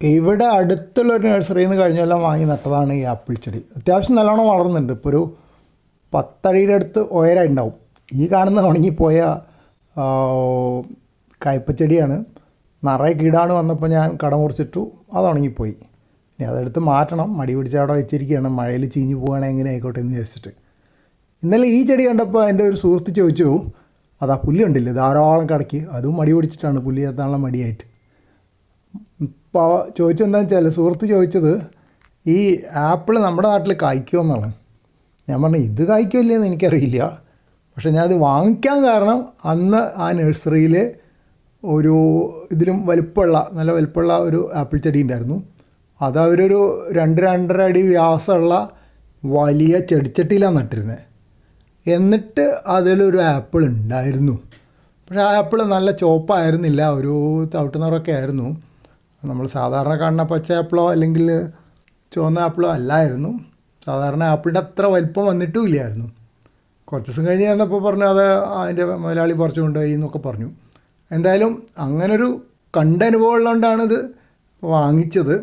ഇവിടെ അടുത്തുള്ള ഒരു നഴ്സറിയിൽ നിന്ന് കഴിഞ്ഞ കൊല്ലം വാങ്ങി നട്ടതാണ് ഈ ആപ്പിൾ ചെടി. അത്യാവശ്യം നല്ലോണം വളർന്നുണ്ട് ഇപ്പോൾ ഒരു പത്തടിയുടെ അടുത്ത് ഉയരം ഉണ്ടാവും ഈ കാണുന്ന ഉണങ്ങിപ്പോയ കയ്പച്ചെടിയാണ് നിറയെ കീടാണ് വന്നപ്പോൾ ഞാൻ കട മുറിച്ചിട്ടു. അത് ഉണങ്ങിപ്പോയി. ഇനി അതെടുത്ത് മാറ്റണം. മടി പിടിച്ച് അവിടെ വെച്ചിരിക്കുകയാണ് മഴയിൽ ചീഞ്ഞു പോകുകയാണെങ്കിൽ എങ്ങനെ ആയിക്കോട്ടെ എന്ന് വിചാരിച്ചിട്ട്. ഇന്നലെ ഈ ചെടി കണ്ടപ്പോൾ എന്റെ ഒരു സുഹൃത്ത് ചോദിച്ചു അതാ പുല്ല് കണ്ടില്ലേ? ധാരാളം കിടക്കി അതും മടി പിടിച്ചിട്ടാണ് പുല്ല് ചേർത്താനുള്ള മടിയായിട്ട്. ഇപ്പോൾ ചോദിച്ചെന്താണെന്ന് വെച്ചാൽ സുഹൃത്ത് ചോദിച്ചത് ഈ ആപ്പിൾ നമ്മുടെ നാട്ടിൽ കായ്ക്കുമോ എന്നാണ്. ഞാൻ പറഞ്ഞു ഇത് കായ്ക്കുമല്ലേന്ന് എനിക്കറിയില്ല. പക്ഷേ ഞാനത് വാങ്ങിക്കാൻ കാരണം അന്ന് ആ നഴ്സറിയിൽ ഒരു ഇതിലും വലുപ്പമുള്ള നല്ല വലുപ്പമുള്ള ഒരു ആപ്പിൾ ചെടി ഉണ്ടായിരുന്നു. അത് അവരൊരു രണ്ട് രണ്ടര അടി വ്യാസമുള്ള വലിയ ചെടിച്ചട്ടിയിലാണ് നട്ടിരുന്നത്. എന്നിട്ട് അതിലൊരു ആപ്പിൾ ഉണ്ടായിരുന്നു. പക്ഷേ ആ ആപ്പിൾ നല്ല ചോപ്പായിരുന്നില്ല ഒരു തവിട്ട് നിറമൊക്കെ ആയിരുന്നു. നമ്മൾ സാധാരണ കാണുന്ന പച്ച ആപ്പിളോ അല്ലെങ്കിൽ ചുവന്ന ആപ്പിളോ അല്ലായിരുന്നു. സാധാരണ ആപ്പിളിന്റെ അത്ര വലിപ്പം വന്നിട്ടും ഇല്ലായിരുന്നു കുറച്ച് ദിവസം കഴിഞ്ഞ് ചെന്നപ്പോൾ പറഞ്ഞു അത് അതിന്റെ മുതലാളി പറിച്ചു കൊണ്ടുപോയി എന്നൊക്കെ പറഞ്ഞു. എന്തായാലും അങ്ങനൊരു കണ്ട അനുഭവം ഉള്ളതുകൊണ്ടാണ് ഇത് വാങ്ങിച്ചത്.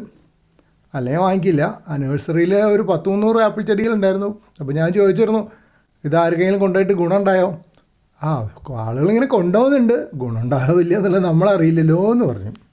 അല്ലെങ്കിൽ വാങ്ങിക്കില്ല. ആ ഒരു പത്ത് മുന്നൂറ് ആപ്പിൾ ചെടികളുണ്ടായിരുന്നു അപ്പോൾ ഞാൻ ചോദിച്ചിരുന്നു ഇത് ആർക്കെങ്കിലും കൊണ്ടുപോയിട്ട് ഗുണമുണ്ടായോ ആ ആളുകൾ ഇങ്ങനെ കൊണ്ടുപോകുന്നുണ്ട്. ഗുണം ഉണ്ടാവില്ല എന്നുള്ളത് നമ്മളറിയില്ലല്ലോ എന്ന് പറഞ്ഞു.